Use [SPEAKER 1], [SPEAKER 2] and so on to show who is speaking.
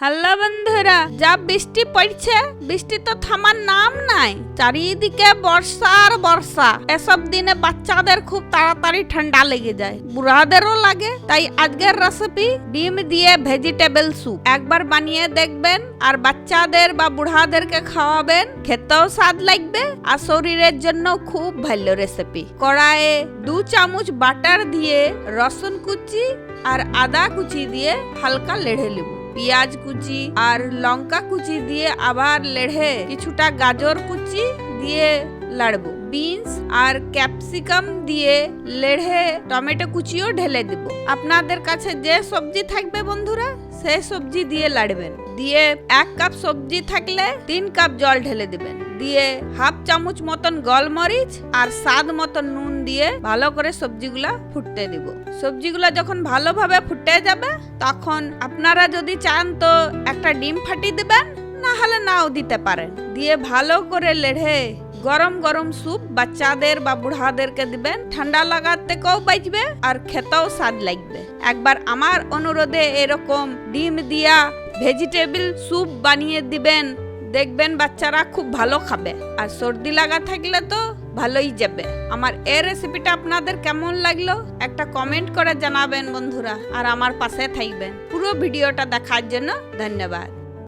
[SPEAKER 1] Hello বন্ধুরা, যা বৃষ্টি পড়ছে, বৃষ্টি তো থামার নাম নাই। চারিদিকে বর্ষা আর বর্ষা। এসব দিনে বাচ্চাদের খুব তাড়াতাড়ি ঠান্ডা লেগে যায়। বুড়াদেরও লাগে, তাই আজকের রেসিপি ডিম দিয়ে ভেজিটেবল স্যুপ একবার বানিয়ে দেখবেন, আর বাচ্চাদের বা বুড়াদেরকে খাওয়াবেন, খেতেও স্বাদ লাগবে, আর শরীরের জন্য খুব ভালো রেসিপি কড়াইয়ে দু চামচ বাটার দিয়ে রসুন কুচি আর আদা কুচি দিয়ে হালকা লেড়ে নেব। পেঁয়াজ কুচি আর লঙ্কা কুচি দিয়ে আবার লেড়ে কিছুটা গাজর কুচি দিয়ে লাড়বো। বিনস আর ক্যাপসিকাম দিয়ে লেড়ে টমেটো কুচিও ঢেলে দেব। আপনাদের কাছে যে সবজি থাকবে বন্ধুরা সেই সবজি দিয়ে লাড়বেন। দিয়ে এক কাপ সবজি থাকলে তিন কাপ জল ঢেলে দিবেন। দিয়ে হাফ চামচ মতন গোলমরিচ আর স্বাদ মতন নুন দিয়ে ভালো করে সবজিগুলা ফুটতে দিব। সবজিগুলা যখন ভালোভাবে ফুটে যাবে, তখন আপনারা যদি চান তো একটা ডিম ফাটি দিবেন না হলে নাও দিতে পারেন। দিয়ে ভালো করে লেড়ে গরম গরম স্যুপ বাচ্চাদের বা বুড়াদেরকে দিবেন। ঠান্ডা লাগার থেকেও বাঁচবে আর খেতেও স্বাদ লাগবে। একবার আমার অনুরোধে এরকম ডিম দিয়া ভেজিটেবল স্যুপ বানিয়ে দিবেন। দেখবেন বাচ্চারা খুব ভালো খাবে। আর সর্দি লাগা থাকলে তো ভালোই যাবে। আমার এই রেসিপিটা আপনাদের কেমন লাগল? একটা কমেন্ট করে জানাবেন বন্ধুরা। আর আমার পাশে থাকবেন। পুরো ভিডিওটা দেখার জন্য ধন্যবাদ।